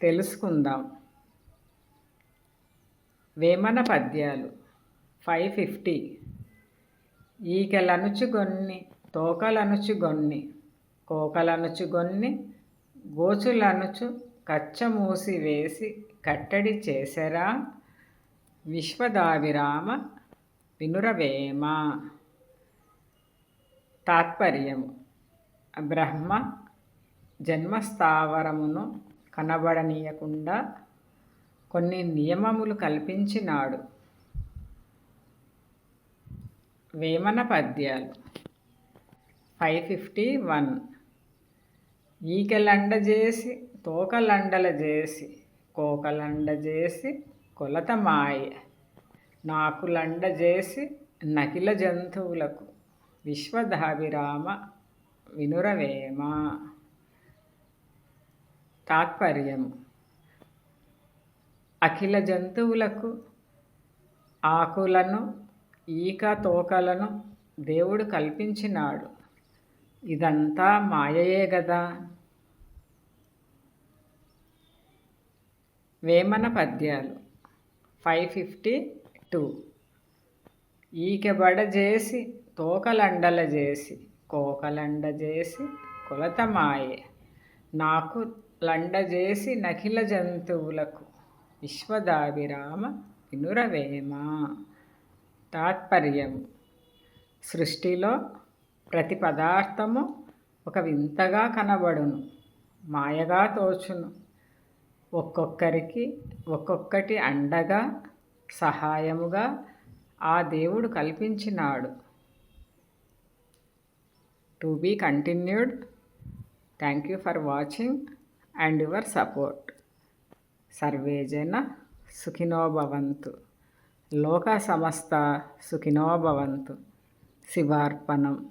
తెలుసుకుందాం. వేమన పద్యాలు. Five fifty. ఈకలనుచుగొన్ని తోకలనుచుగొన్ని కోకలనుచుగొన్ని గోచులనుచు కచ్చ మూసి వేసి కట్టడి చేసెరా విశ్వదావిరామ వినురవేమ. తాత్పర్యము. బ్రహ్మ జన్మస్థావరమును కనబడనీయకుండా కొన్ని నియమములు కల్పించినాడు. వేమన పద్యాలు. Five fifty one. ఈకలండ చేసి తోకలండల చేసి కోకలండ చేసి కొలత మాయ. నాకులండ చేసి నకిల జంతువులకు. విశ్వధాభిరామ వినురవేమ. తాత్పర్యము. అఖిల జంతువులకు ఆకులను ఈక తోకలను దేవుడు కల్పించినాడు. ఇదంతా మాయయే గదా. వేమన పద్యాలు ఫైవ్ ఫిఫ్టీ టూ. ఈకెబడ చేసి తోకలండల చేసి కోకలండ చేసి కొలత మాయే. నాకు లండజేసి నఖిల జంతువులకు విశ్వదాభిరామ వినురవేమ. తాత్పర్యము సృష్టిలో ప్రతి పదార్థము ఒక వింతగా కనబడును మాయగా తోచును. ఒక్కొక్కరికి ఒక్కొక్కటి అండగా సహాయముగా ఆ దేవుడు కల్పించినాడు. To be continued. Thank you for watching. And your support. Survey జన సుఖినో భవంతు లోక సమస్త సుఖినో భవంతు శివార్పణం.